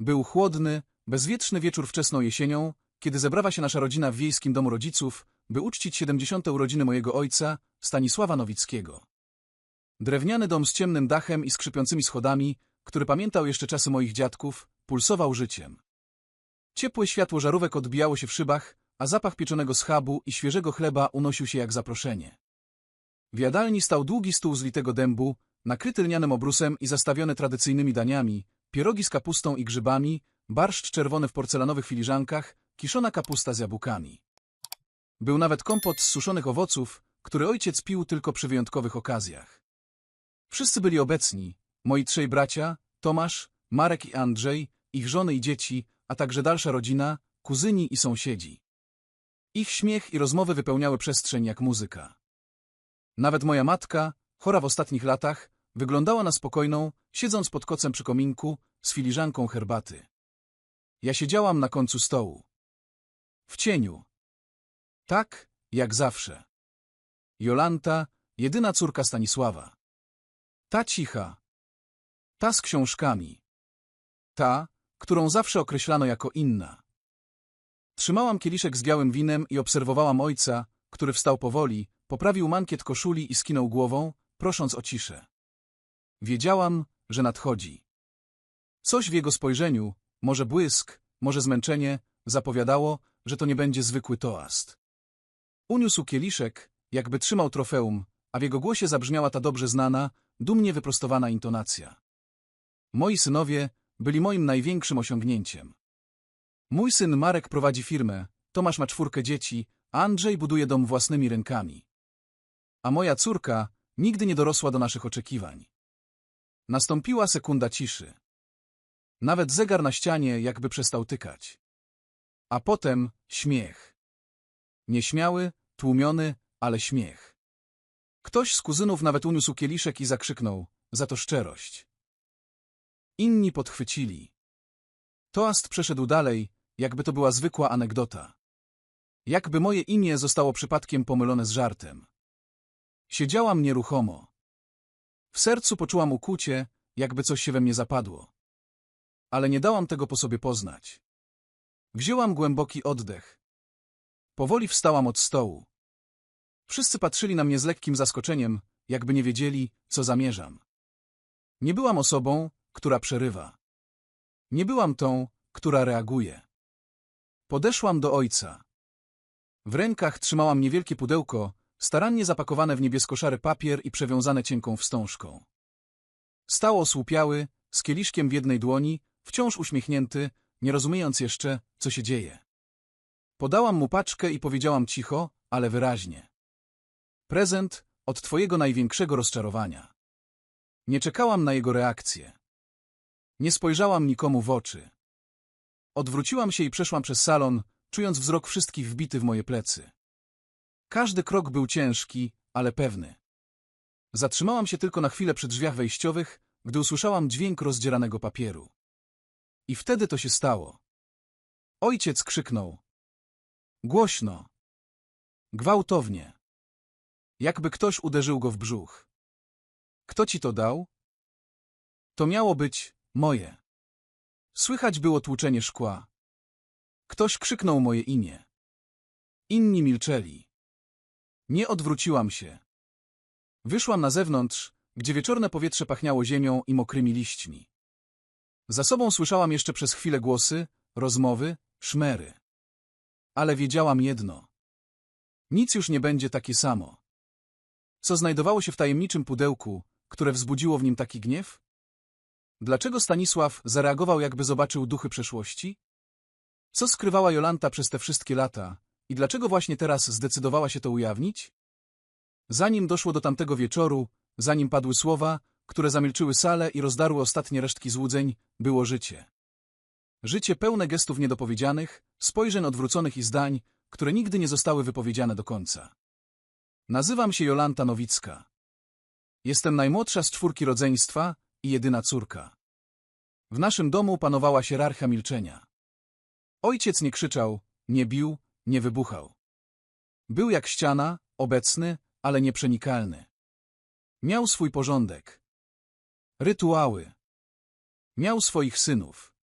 Był chłodny, bezwietrzny wieczór wczesną jesienią, kiedy zebrała się nasza rodzina w wiejskim domu rodziców, by uczcić 70. urodziny mojego ojca, Stanisława Nowickiego. Drewniany dom z ciemnym dachem i skrzypiącymi schodami, który pamiętał jeszcze czasy moich dziadków, pulsował życiem. Ciepłe światło żarówek odbijało się w szybach, a zapach pieczonego schabu i świeżego chleba unosił się jak zaproszenie. W jadalni stał długi stół z litego dębu, nakryty lnianym obrusem i zastawiony tradycyjnymi daniami, pierogi z kapustą i grzybami, barszcz czerwony w porcelanowych filiżankach, kiszona kapusta z jabłkami. Był nawet kompot z suszonych owoców, który ojciec pił tylko przy wyjątkowych okazjach. Wszyscy byli obecni, moi trzej bracia, Tomasz, Marek i Andrzej, ich żony i dzieci, a także dalsza rodzina, kuzyni i sąsiedzi. Ich śmiech i rozmowy wypełniały przestrzeń jak muzyka. Nawet moja matka, chora w ostatnich latach, wyglądała na spokojną, siedząc pod kocem przy kominku, z filiżanką herbaty. Ja siedziałam na końcu stołu. W cieniu. Tak, jak zawsze. Jolanta, jedyna córka Stanisława. Ta cicha. Ta z książkami. Ta, którą zawsze określano jako inna. Trzymałam kieliszek z białym winem i obserwowałam ojca, który wstał powoli, poprawił mankiet koszuli i skinął głową, prosząc o ciszę. Wiedziałam, że nadchodzi. Coś w jego spojrzeniu, może błysk, może zmęczenie, zapowiadało, że to nie będzie zwykły toast. Uniósł kieliszek, jakby trzymał trofeum, a w jego głosie zabrzmiała ta dobrze znana, dumnie wyprostowana intonacja. Moi synowie byli moim największym osiągnięciem. Mój syn Marek prowadzi firmę, Tomasz ma czwórkę dzieci, a Andrzej buduje dom własnymi rękami. A moja córka nigdy nie dorosła do naszych oczekiwań. Nastąpiła sekunda ciszy. Nawet zegar na ścianie jakby przestał tykać. A potem śmiech. Nieśmiały, tłumiony, ale śmiech. Ktoś z kuzynów nawet uniósł kieliszek i zakrzyknął, za to szczerość. Inni podchwycili. Toast przeszedł dalej, jakby to była zwykła anegdota. Jakby moje imię zostało przypadkiem pomylone z żartem. Siedziałam nieruchomo. W sercu poczułam ukucie, jakby coś się we mnie zapadło. Ale nie dałam tego po sobie poznać. Wzięłam głęboki oddech. Powoli wstałam od stołu. Wszyscy patrzyli na mnie z lekkim zaskoczeniem, jakby nie wiedzieli, co zamierzam. Nie byłam osobą, która przerywa. Nie byłam tą, która reaguje. Podeszłam do ojca. W rękach trzymałam niewielkie pudełko, starannie zapakowane w niebiesko-szary papier i przewiązane cienką wstążką. Stał osłupiały, z kieliszkiem w jednej dłoni, wciąż uśmiechnięty, nie rozumiejąc jeszcze, co się dzieje. Podałam mu paczkę i powiedziałam cicho, ale wyraźnie. Prezent od twojego największego rozczarowania. Nie czekałam na jego reakcję. Nie spojrzałam nikomu w oczy. Odwróciłam się i przeszłam przez salon, czując wzrok wszystkich wbity w moje plecy. Każdy krok był ciężki, ale pewny. Zatrzymałam się tylko na chwilę przy drzwiach wejściowych, gdy usłyszałam dźwięk rozdzieranego papieru. I wtedy to się stało. Ojciec krzyknął. Głośno. Gwałtownie. Jakby ktoś uderzył go w brzuch. Kto ci to dał? To miało być moje. Słychać było tłuczenie szkła. Ktoś krzyknął moje imię. Inni milczeli. Nie odwróciłam się. Wyszłam na zewnątrz, gdzie wieczorne powietrze pachniało ziemią i mokrymi liśćmi. Za sobą słyszałam jeszcze przez chwilę głosy, rozmowy, szmery. Ale wiedziałam jedno. Nic już nie będzie takie samo. Co znajdowało się w tajemniczym pudełku, które wzbudziło w nim taki gniew? Dlaczego Stanisław zareagował, jakby zobaczył duchy przeszłości? Co skrywała Jolanta przez te wszystkie lata i dlaczego właśnie teraz zdecydowała się to ujawnić? Zanim doszło do tamtego wieczoru, zanim padły słowa, które zamilczyły salę i rozdarły ostatnie resztki złudzeń, było życie. Życie pełne gestów niedopowiedzianych, spojrzeń odwróconych i zdań, które nigdy nie zostały wypowiedziane do końca. Nazywam się Jolanta Nowicka. Jestem najmłodsza z czwórki rodzeństwa i jedyna córka. W naszym domu panowała hierarchia milczenia. Ojciec nie krzyczał, nie bił, nie wybuchał. Był jak ściana, obecny, ale nieprzenikalny. Miał swój porządek. Rytuały. Miał swoich synów.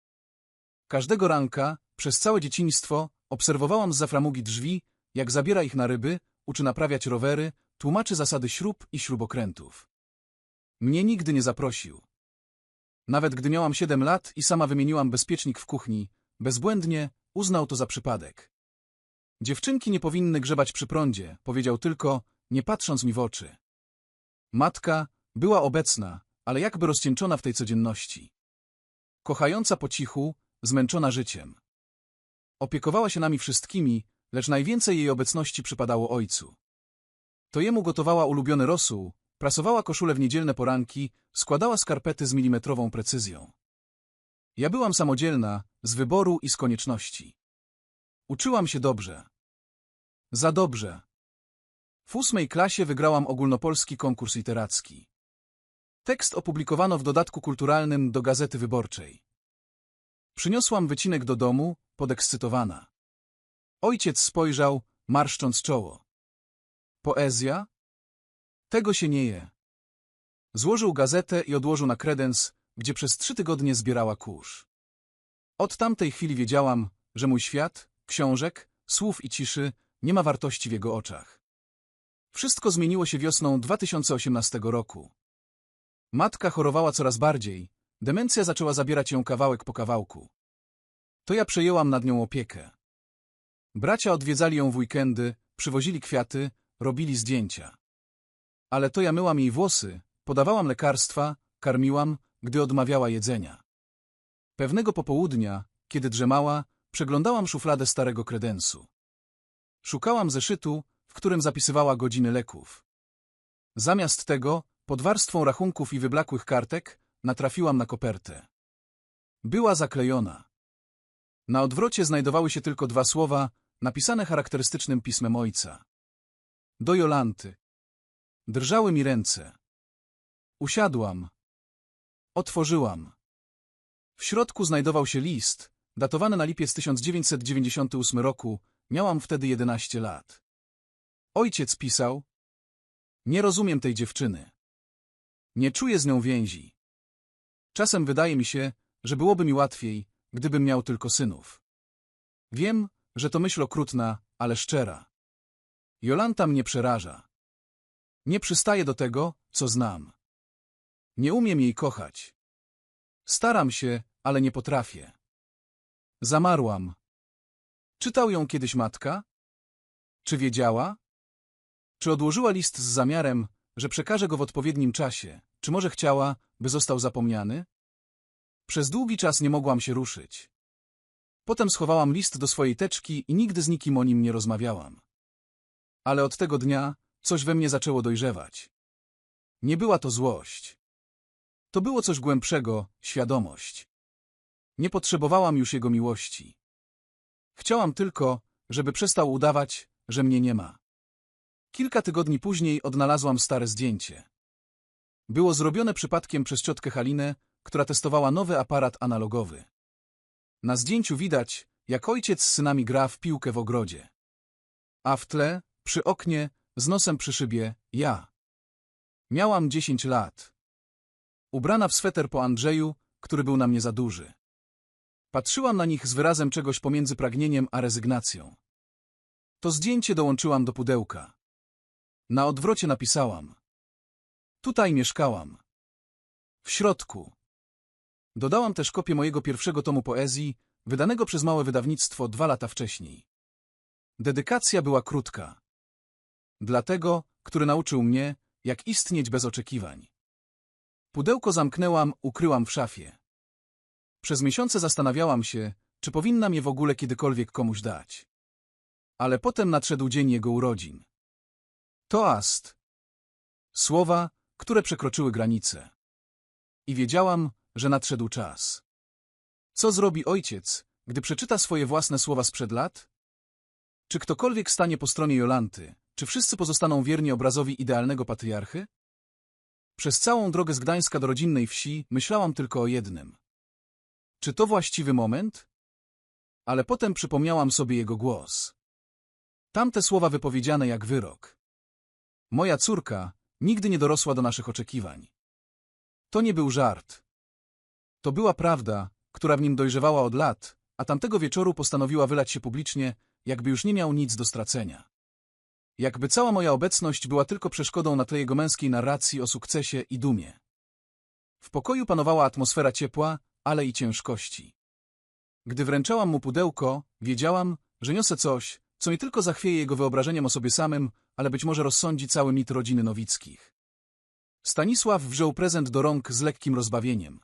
Każdego ranka, przez całe dzieciństwo, obserwowałam z zaframugi drzwi, jak zabiera ich na ryby, uczy naprawiać rowery, tłumaczy zasady śrub i śrubokrętów. Mnie nigdy nie zaprosił. Nawet gdy miałam siedem lat i sama wymieniłam bezpiecznik w kuchni, bezbłędnie uznał to za przypadek. Dziewczynki nie powinny grzebać przy prądzie, powiedział tylko, nie patrząc mi w oczy. Matka była obecna, ale jakby rozcieńczona w tej codzienności. Kochająca po cichu, zmęczona życiem. Opiekowała się nami wszystkimi, lecz najwięcej jej obecności przypadało ojcu. To jemu gotowała ulubiony rosół, prasowała koszule w niedzielne poranki, składała skarpety z milimetrową precyzją. Ja byłam samodzielna, z wyboru i z konieczności. Uczyłam się dobrze. Za dobrze. W ósmej klasie wygrałam ogólnopolski konkurs literacki. Tekst opublikowano w dodatku kulturalnym do Gazety Wyborczej. Przyniosłam wycinek do domu, podekscytowana. Ojciec spojrzał, marszcząc czoło. Poezja? Tego się nie je. Złożył gazetę i odłożył na kredens, gdzie przez trzy tygodnie zbierała kurz. Od tamtej chwili wiedziałam, że mój świat, książek, słów i ciszy nie ma wartości w jego oczach. Wszystko zmieniło się wiosną 2018 roku. Matka chorowała coraz bardziej, demencja zaczęła zabierać ją kawałek po kawałku. To ja przejęłam nad nią opiekę. Bracia odwiedzali ją w weekendy, przywozili kwiaty, robili zdjęcia. Ale to ja myłam jej włosy, podawałam lekarstwa, karmiłam, gdy odmawiała jedzenia. Pewnego popołudnia, kiedy drzemała, przeglądałam szufladę starego kredensu. Szukałam zeszytu, w którym zapisywała godziny leków. Zamiast tego, pod warstwą rachunków i wyblakłych kartek, natrafiłam na kopertę. Była zaklejona. Na odwrocie znajdowały się tylko dwa słowa, napisane charakterystycznym pismem ojca. Do Jolanty. Drżały mi ręce. Usiadłam. Otworzyłam. W środku znajdował się list, datowany na lipiec 1998 roku, miałam wtedy 11 lat. Ojciec pisał, nie rozumiem tej dziewczyny. Nie czuję z nią więzi. Czasem wydaje mi się, że byłoby mi łatwiej, gdybym miał tylko synów. Wiem, że to myśl okrutna, ale szczera. Jolanta mnie przeraża. Nie przystaje do tego, co znam. Nie umiem jej kochać. Staram się, ale nie potrafię. Zamarłam. Czytał ją kiedyś matka? Czy wiedziała? Czy odłożyła list z zamiarem, że przekaże go w odpowiednim czasie? Czy może chciała, by został zapomniany? Przez długi czas nie mogłam się ruszyć. Potem schowałam list do swojej teczki i nigdy z nikim o nim nie rozmawiałam. Ale od tego dnia coś we mnie zaczęło dojrzewać. Nie była to złość. To było coś głębszego, świadomość. Nie potrzebowałam już jego miłości. Chciałam tylko, żeby przestał udawać, że mnie nie ma. Kilka tygodni później odnalazłam stare zdjęcie. Było zrobione przypadkiem przez ciotkę Halinę, która testowała nowy aparat analogowy. Na zdjęciu widać, jak ojciec z synami gra w piłkę w ogrodzie. A w tle, przy oknie, z nosem przy szybie, ja. Miałam dziesięć lat. Ubrana w sweter po Andrzeju, który był na mnie za duży. Patrzyłam na nich z wyrazem czegoś pomiędzy pragnieniem a rezygnacją. To zdjęcie dołączyłam do pudełka. Na odwrocie napisałam. Tutaj mieszkałam. W środku. Dodałam też kopię mojego pierwszego tomu poezji, wydanego przez małe wydawnictwo dwa lata wcześniej. Dedykacja była krótka. Dlatego, który nauczył mnie, jak istnieć bez oczekiwań. Pudełko zamknęłam, ukryłam w szafie. Przez miesiące zastanawiałam się, czy powinnam je w ogóle kiedykolwiek komuś dać. Ale potem nadszedł dzień jego urodzin. Toast. Słowa, które przekroczyły granice. I wiedziałam, że nadszedł czas. Co zrobi ojciec, gdy przeczyta swoje własne słowa sprzed lat? Czy ktokolwiek stanie po stronie Jolanty? Czy wszyscy pozostaną wierni obrazowi idealnego patriarchy? Przez całą drogę z Gdańska do rodzinnej wsi myślałam tylko o jednym. Czy to właściwy moment? Ale potem przypomniałam sobie jego głos. Tamte słowa wypowiedziane jak wyrok. Moja córka nigdy nie dorosła do naszych oczekiwań. To nie był żart. To była prawda, która w nim dojrzewała od lat, a tamtego wieczoru postanowiła wylać się publicznie, jakby już nie miał nic do stracenia. Jakby cała moja obecność była tylko przeszkodą na tle jego męskiej narracji o sukcesie i dumie. W pokoju panowała atmosfera ciepła, ale i ciężkości. Gdy wręczałam mu pudełko, wiedziałam, że niosę coś, co nie tylko zachwieje jego wyobrażeniem o sobie samym, ale być może rozsądzi cały mit rodziny Nowickich. Stanisław wziął prezent do rąk z lekkim rozbawieniem.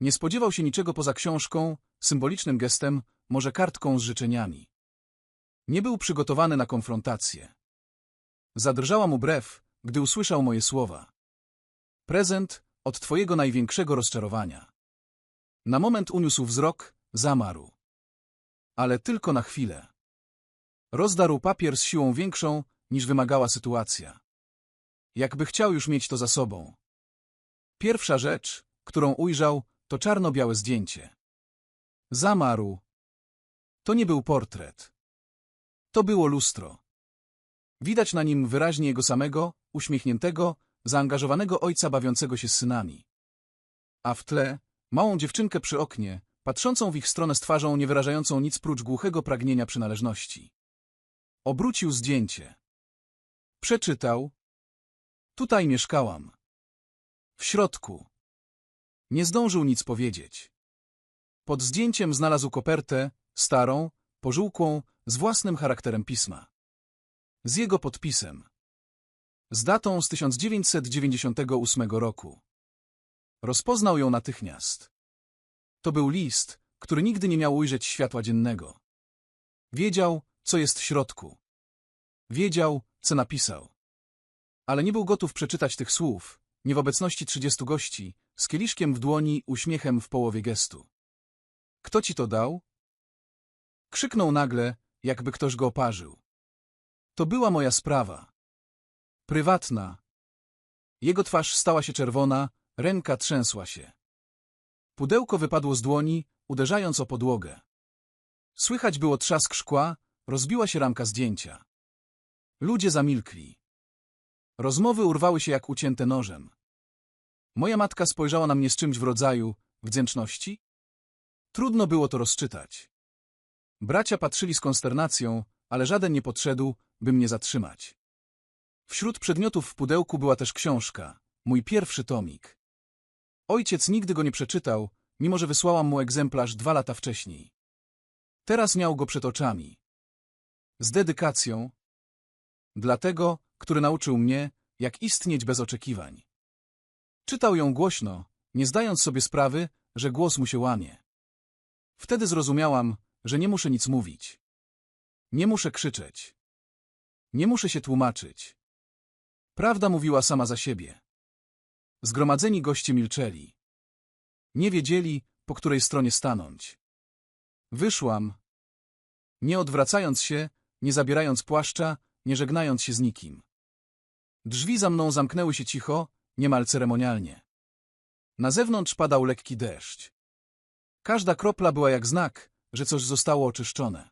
Nie spodziewał się niczego poza książką, symbolicznym gestem, może kartką z życzeniami. Nie był przygotowany na konfrontację. Zadrżała mu brew, gdy usłyszał moje słowa. Prezent od twojego największego rozczarowania. Na moment uniósł wzrok, zamarł. Ale tylko na chwilę. Rozdarł papier z siłą większą, niż wymagała sytuacja. Jakby chciał już mieć to za sobą. Pierwsza rzecz, którą ujrzał, to czarno-białe zdjęcie. Zamarł. To nie był portret. To było lustro. Widać na nim wyraźnie jego samego, uśmiechniętego, zaangażowanego ojca bawiącego się z synami. A w tle małą dziewczynkę przy oknie, patrzącą w ich stronę z twarzą nie wyrażającą nic prócz głuchego pragnienia przynależności. Obrócił zdjęcie. Przeczytał. Tutaj mieszkałam. W środku. Nie zdążył nic powiedzieć. Pod zdjęciem znalazł kopertę, starą, pożółkłą, z własnym charakterem pisma. Z jego podpisem. Z datą z 1998 roku. Rozpoznał ją natychmiast. To był list, który nigdy nie miał ujrzeć światła dziennego. Wiedział, co jest w środku. Wiedział, co napisał. Ale nie był gotów przeczytać tych słów, nie w obecności trzydziestu gości, z kieliszkiem w dłoni, uśmiechem w połowie gestu. Kto ci to dał? Krzyknął nagle, jakby ktoś go oparzył. To była moja sprawa. Prywatna. Jego twarz stała się czerwona, ręka trzęsła się. Pudełko wypadło z dłoni, uderzając o podłogę. Słychać było trzask szkła, rozbiła się ramka zdjęcia. Ludzie zamilkli. Rozmowy urwały się jak ucięte nożem. Moja matka spojrzała na mnie z czymś w rodzaju wdzięczności? Trudno było to rozczytać. Bracia patrzyli z konsternacją, ale żaden nie podszedł, by mnie zatrzymać. Wśród przedmiotów w pudełku była też książka, mój pierwszy tomik. Ojciec nigdy go nie przeczytał, mimo że wysłałam mu egzemplarz dwa lata wcześniej. Teraz miał go przed oczami. Z dedykacją. Dlatego, który nauczył mnie, jak istnieć bez oczekiwań. Czytał ją głośno, nie zdając sobie sprawy, że głos mu się łamie. Wtedy zrozumiałam, że nie muszę nic mówić. Nie muszę krzyczeć. Nie muszę się tłumaczyć. Prawda mówiła sama za siebie. Zgromadzeni goście milczeli. Nie wiedzieli, po której stronie stanąć. Wyszłam. Nie odwracając się, nie zabierając płaszcza, nie żegnając się z nikim. Drzwi za mną zamknęły się cicho, niemal ceremonialnie. Na zewnątrz padał lekki deszcz. Każda kropla była jak znak, że coś zostało oczyszczone.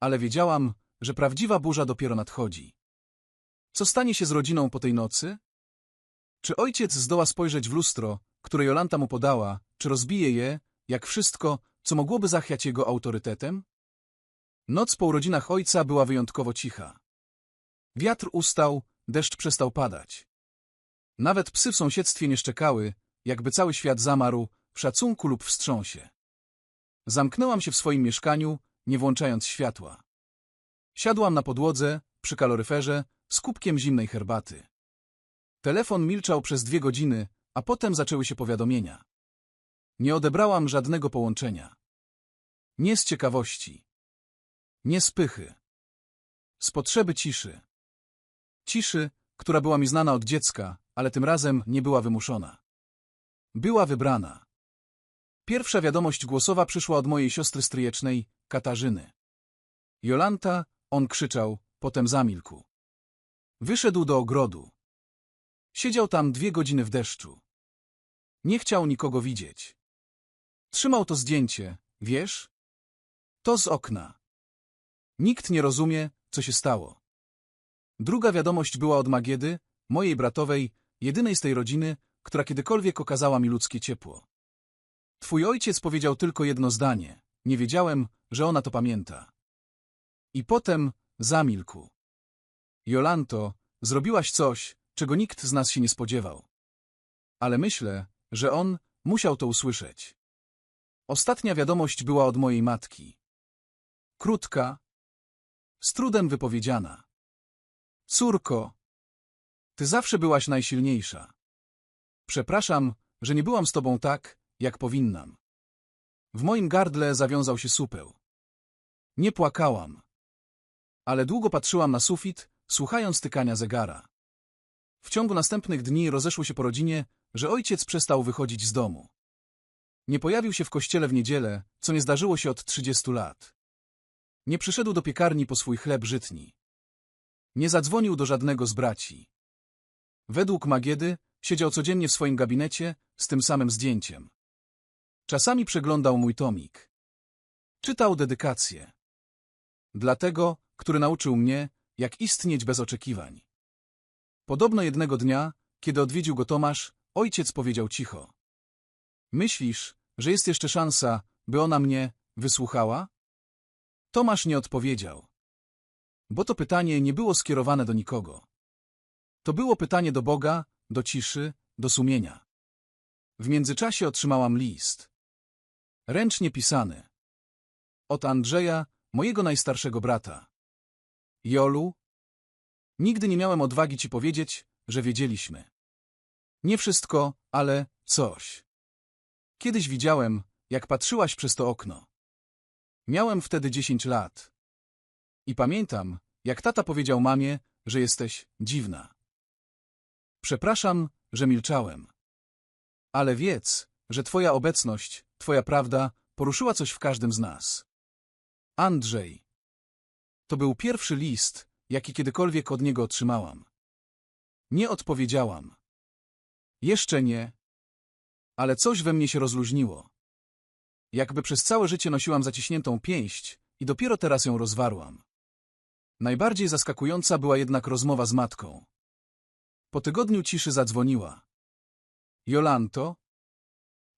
Ale wiedziałam, że prawdziwa burza dopiero nadchodzi. Co stanie się z rodziną po tej nocy? Czy ojciec zdoła spojrzeć w lustro, które Jolanta mu podała, czy rozbije je, jak wszystko, co mogłoby zachwiać jego autorytetem? Noc po urodzinach ojca była wyjątkowo cicha. Wiatr ustał, deszcz przestał padać. Nawet psy w sąsiedztwie nie szczekały, jakby cały świat zamarł w szacunku lub wstrząsie. Zamknęłam się w swoim mieszkaniu, nie włączając światła. Siadłam na podłodze, przy kaloryferze, z kubkiem zimnej herbaty. Telefon milczał przez dwie godziny, a potem zaczęły się powiadomienia. Nie odebrałam żadnego połączenia. Nie z ciekawości. Nie z pychy. Z potrzeby ciszy. Ciszy, która była mi znana od dziecka, ale tym razem nie była wymuszona. Była wybrana. Pierwsza wiadomość głosowa przyszła od mojej siostry stryjecznej, Katarzyny. Jolanta, on krzyczał, potem zamilkł. Wyszedł do ogrodu. Siedział tam dwie godziny w deszczu. Nie chciał nikogo widzieć. Trzymał to zdjęcie, wiesz? To z okna. Nikt nie rozumie, co się stało. Druga wiadomość była od Magiedy, mojej bratowej, jedynej z tej rodziny, która kiedykolwiek okazała mi ludzkie ciepło. Twój ojciec powiedział tylko jedno zdanie. nie wiedziałem, że ona to pamięta. I potem zamilkł. Jolanto, zrobiłaś coś, czego nikt z nas się nie spodziewał. Ale myślę, że on musiał to usłyszeć. Ostatnia wiadomość była od mojej matki. Krótka, z trudem wypowiedziana. Córko, ty zawsze byłaś najsilniejsza. Przepraszam, że nie byłam z tobą tak, jak powinnam. W moim gardle zawiązał się supeł. Nie płakałam. Ale długo patrzyłam na sufit, słuchając tykania zegara. W ciągu następnych dni rozeszło się po rodzinie, że ojciec przestał wychodzić z domu. Nie pojawił się w kościele w niedzielę, co nie zdarzyło się od 30 lat. Nie przyszedł do piekarni po swój chleb żytni. Nie zadzwonił do żadnego z braci. Według Magiedy siedział codziennie w swoim gabinecie z tym samym zdjęciem. Czasami przeglądał mój tomik. Czytał dedykację. Dlatego, który nauczył mnie, jak istnieć bez oczekiwań. Podobno jednego dnia, kiedy odwiedził go Tomasz, ojciec powiedział cicho. Myślisz, że jest jeszcze szansa, by ona mnie wysłuchała? Tomasz nie odpowiedział. Bo to pytanie nie było skierowane do nikogo. To było pytanie do Boga, do ciszy, do sumienia. W międzyczasie otrzymałam list. Ręcznie pisany. Od Andrzeja, mojego najstarszego brata. Jolu, nigdy nie miałem odwagi ci powiedzieć, że wiedzieliśmy. Nie wszystko, ale coś. Kiedyś widziałem, jak patrzyłaś przez to okno. Miałem wtedy dziesięć lat. I pamiętam, jak tata powiedział mamie, że jesteś dziwna. Przepraszam, że milczałem. Ale wiedz, że twoja obecność, twoja prawda poruszyła coś w każdym z nas. Andrzej. To był pierwszy list, jaki kiedykolwiek od niego otrzymałam. Nie odpowiedziałam. Jeszcze nie. Ale coś we mnie się rozluźniło. Jakby przez całe życie nosiłam zaciśniętą pięść i dopiero teraz ją rozwarłam. Najbardziej zaskakująca była jednak rozmowa z matką. Po tygodniu ciszy zadzwoniła. Jolanto?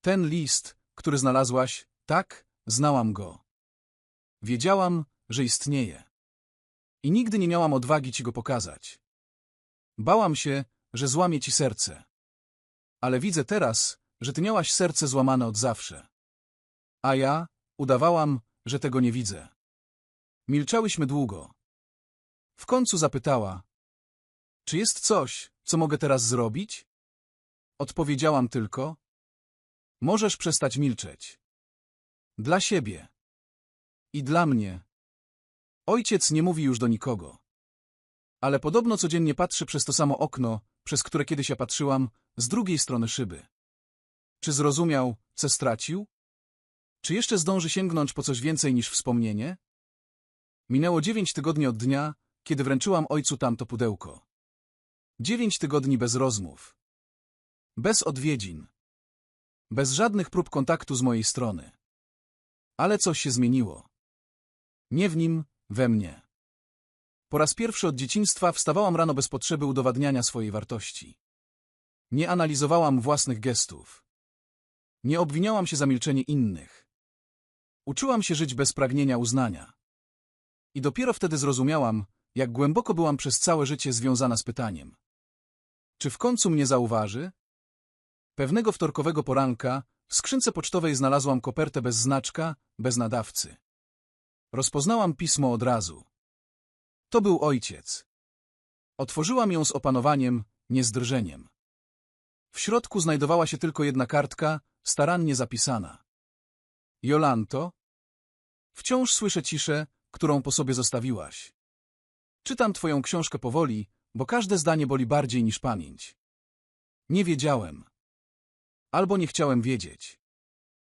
Ten list, który znalazłaś, tak, znałam go. Wiedziałam, że istnieje. I nigdy nie miałam odwagi ci go pokazać. Bałam się, że złamie ci serce. Ale widzę teraz, że ty miałaś serce złamane od zawsze. A ja udawałam, że tego nie widzę. Milczałyśmy długo. W końcu zapytała, czy jest coś, co mogę teraz zrobić? Odpowiedziałam tylko, możesz przestać milczeć. Dla siebie. I dla mnie. Ojciec nie mówi już do nikogo. Ale podobno codziennie patrzy przez to samo okno, przez które kiedyś ja patrzyłam, z drugiej strony szyby. Czy zrozumiał, co stracił? Czy jeszcze zdąży sięgnąć po coś więcej niż wspomnienie? Minęło dziewięć tygodni od dnia, kiedy wręczyłam ojcu tamto pudełko. Dziewięć tygodni bez rozmów. Bez odwiedzin. Bez żadnych prób kontaktu z mojej strony. Ale coś się zmieniło. Nie w nim, we mnie. Po raz pierwszy od dzieciństwa wstawałam rano bez potrzeby udowadniania swojej wartości. Nie analizowałam własnych gestów. Nie obwiniałam się za milczenie innych. Uczyłam się żyć bez pragnienia uznania. I dopiero wtedy zrozumiałam, jak głęboko byłam przez całe życie związana z pytaniem. Czy w końcu mnie zauważy? Pewnego wtorkowego poranka w skrzynce pocztowej znalazłam kopertę bez znaczka, bez nadawcy. Rozpoznałam pismo od razu. To był ojciec. Otworzyłam ją z opanowaniem, nie z drżeniem. W środku znajdowała się tylko jedna kartka, starannie zapisana. Jolanto, wciąż słyszę ciszę, którą po sobie zostawiłaś. Czytam twoją książkę powoli, bo każde zdanie boli bardziej niż pamięć. Nie wiedziałem. Albo nie chciałem wiedzieć.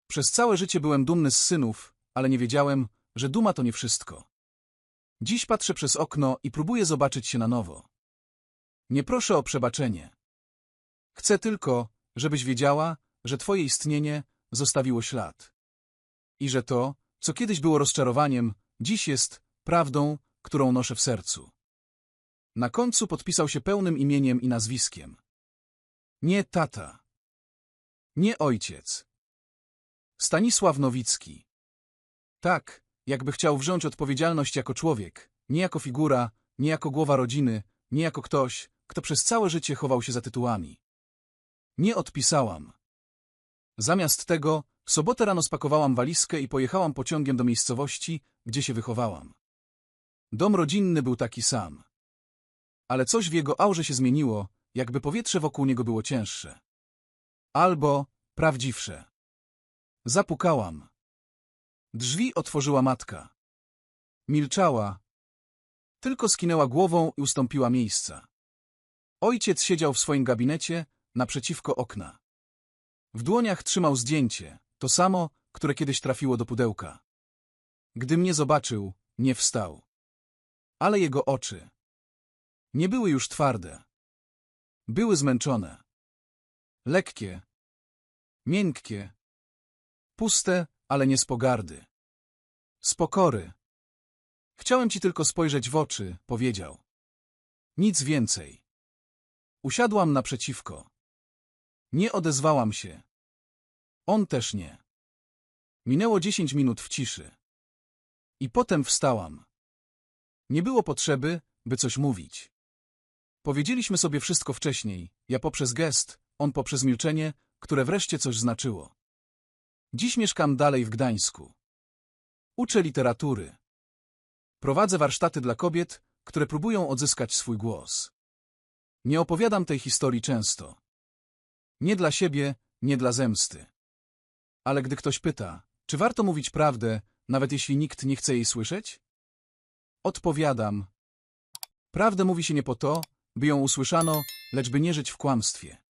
Przez całe życie byłem dumny z synów, ale nie wiedziałem, że duma to nie wszystko. Dziś patrzę przez okno i próbuję zobaczyć się na nowo. Nie proszę o przebaczenie. Chcę tylko, żebyś wiedziała, że twoje istnienie zostawiło ślad. I że to, co kiedyś było rozczarowaniem, dziś jest prawdą, którą noszę w sercu. Na końcu podpisał się pełnym imieniem i nazwiskiem. Nie tata. Nie ojciec. Stanisław Nowicki. Tak, jakby chciał wziąć odpowiedzialność jako człowiek, nie jako figura, nie jako głowa rodziny, nie jako ktoś, kto przez całe życie chował się za tytułami. Nie odpisałam. Zamiast tego, w sobotę rano spakowałam walizkę i pojechałam pociągiem do miejscowości, gdzie się wychowałam. Dom rodzinny był taki sam. Ale coś w jego aurze się zmieniło, jakby powietrze wokół niego było cięższe. Albo prawdziwsze. Zapukałam. Drzwi otworzyła matka. Milczała. Tylko skinęła głową i ustąpiła miejsca. Ojciec siedział w swoim gabinecie, naprzeciwko okna. W dłoniach trzymał zdjęcie, to samo, które kiedyś trafiło do pudełka. Gdy mnie zobaczył, nie wstał. Ale jego oczy nie były już twarde. Były zmęczone. Lekkie. Miękkie. Puste, ale nie z pogardy. Z pokory. Chciałem ci tylko spojrzeć w oczy, powiedział. Nic więcej. Usiadłam naprzeciwko. Nie odezwałam się. On też nie. Minęło dziesięć minut w ciszy. I potem wstałam. Nie było potrzeby, by coś mówić. Powiedzieliśmy sobie wszystko wcześniej, ja poprzez gest, on poprzez milczenie, które wreszcie coś znaczyło. Dziś mieszkam dalej w Gdańsku. Uczę literatury. Prowadzę warsztaty dla kobiet, które próbują odzyskać swój głos. Nie opowiadam tej historii często. Nie dla siebie, nie dla zemsty. Ale gdy ktoś pyta, czy warto mówić prawdę, nawet jeśli nikt nie chce jej słyszeć? Odpowiadam. Prawdę mówi się nie po to, by ją usłyszano, lecz by nie żyć w kłamstwie.